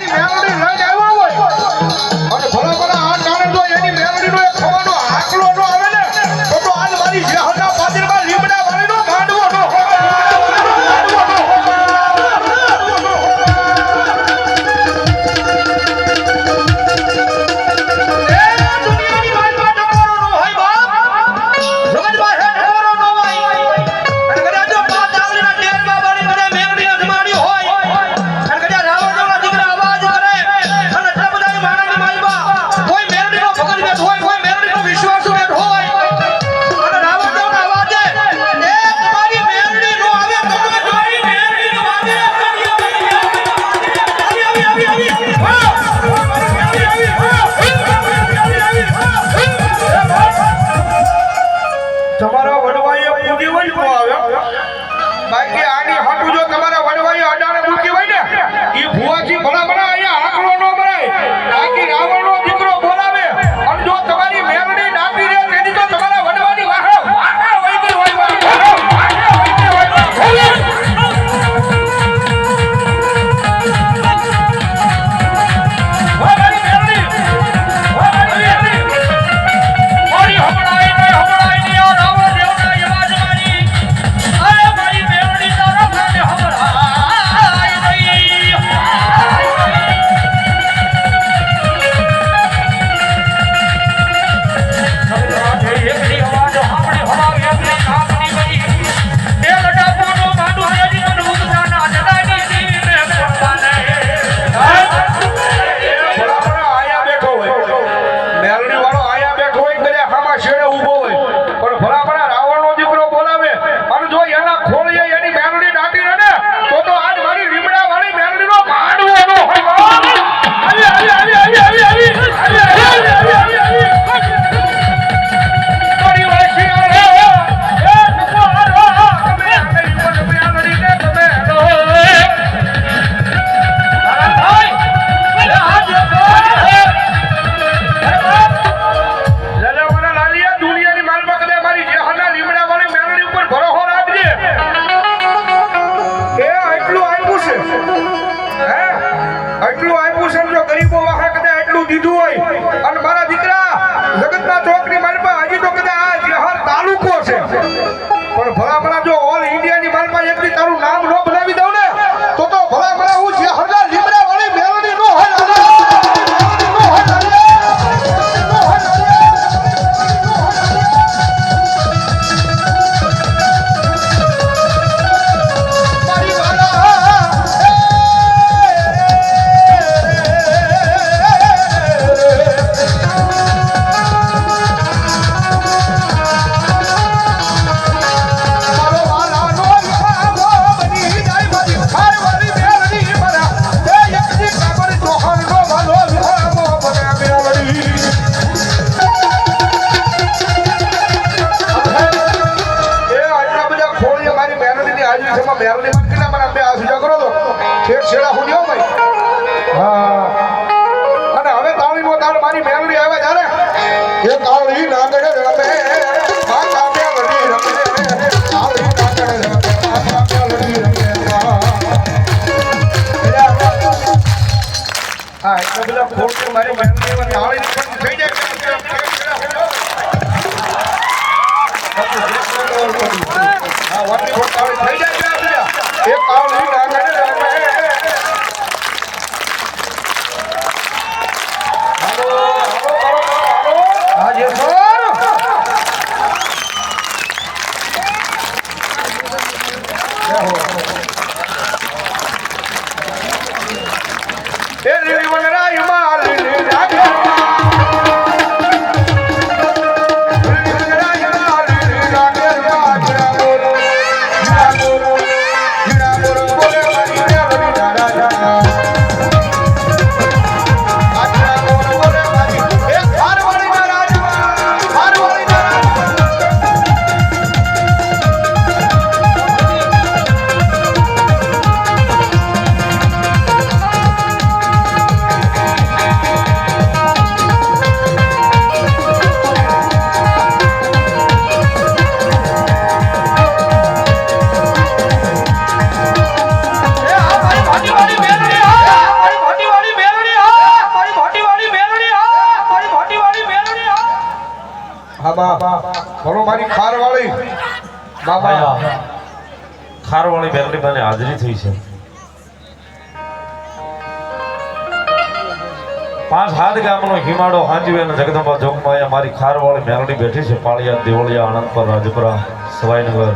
Ele mesmo, ele mesmo. છેડા ફૂટ્યો ભાઈ. હા. અને હવે તાળીનો તાળ મારી મેલડી આવે જ્યારે? એ તાળી નાગડે રમે નાગડે હા. એટલો બધો મારી મેલડી ராஜா હા બા મારી ખારવાળી. બાબા. ખારવાળી બેલની મને હાજરી થઈ છે. પાંચ હાથ ગામનો હિમાડો હાંજવે અને જગદંબા અહીંયા મારી ખારવાળી મેલડી બેઠી છે, પાળિયા, દેવળિયા, આણંદપર, રાજપુરા, સવાઈનગર.